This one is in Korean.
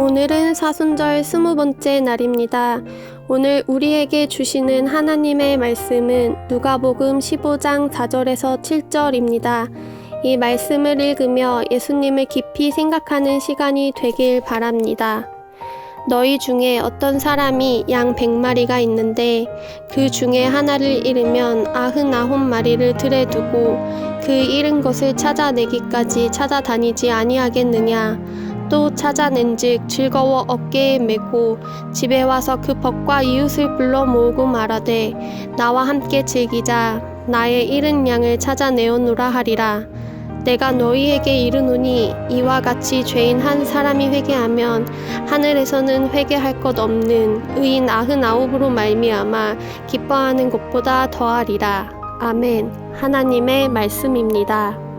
오늘은 사순절 스무 번째 날입니다. 오늘 우리에게 주시는 하나님의 말씀은 누가복음 15장 4절에서 7절입니다. 이 말씀을 읽으며 예수님을 깊이 생각하는 시간이 되길 바랍니다. 너희 중에 어떤 사람이 양 백마리가 있는데 그 중에 하나를 잃으면 아흔아홉 마리를 들에 두고 그 잃은 것을 찾아내기까지 찾아다니지 아니하겠느냐 또 찾아낸즉 즐거워 어깨에 메고 집에 와서 그 벗과 이웃을 불러 모으고 말하되 나와 함께 즐기자. 나의 잃은 양을 찾아내오노라 하리라. 내가 너희에게 이르노니 이와 같이 죄인 한 사람이 회개하면 하늘에서는 회개할 것 없는 의인 아흔아홉으로 말미암아 기뻐하는 것보다 더하리라. 아멘. 하나님의 말씀입니다.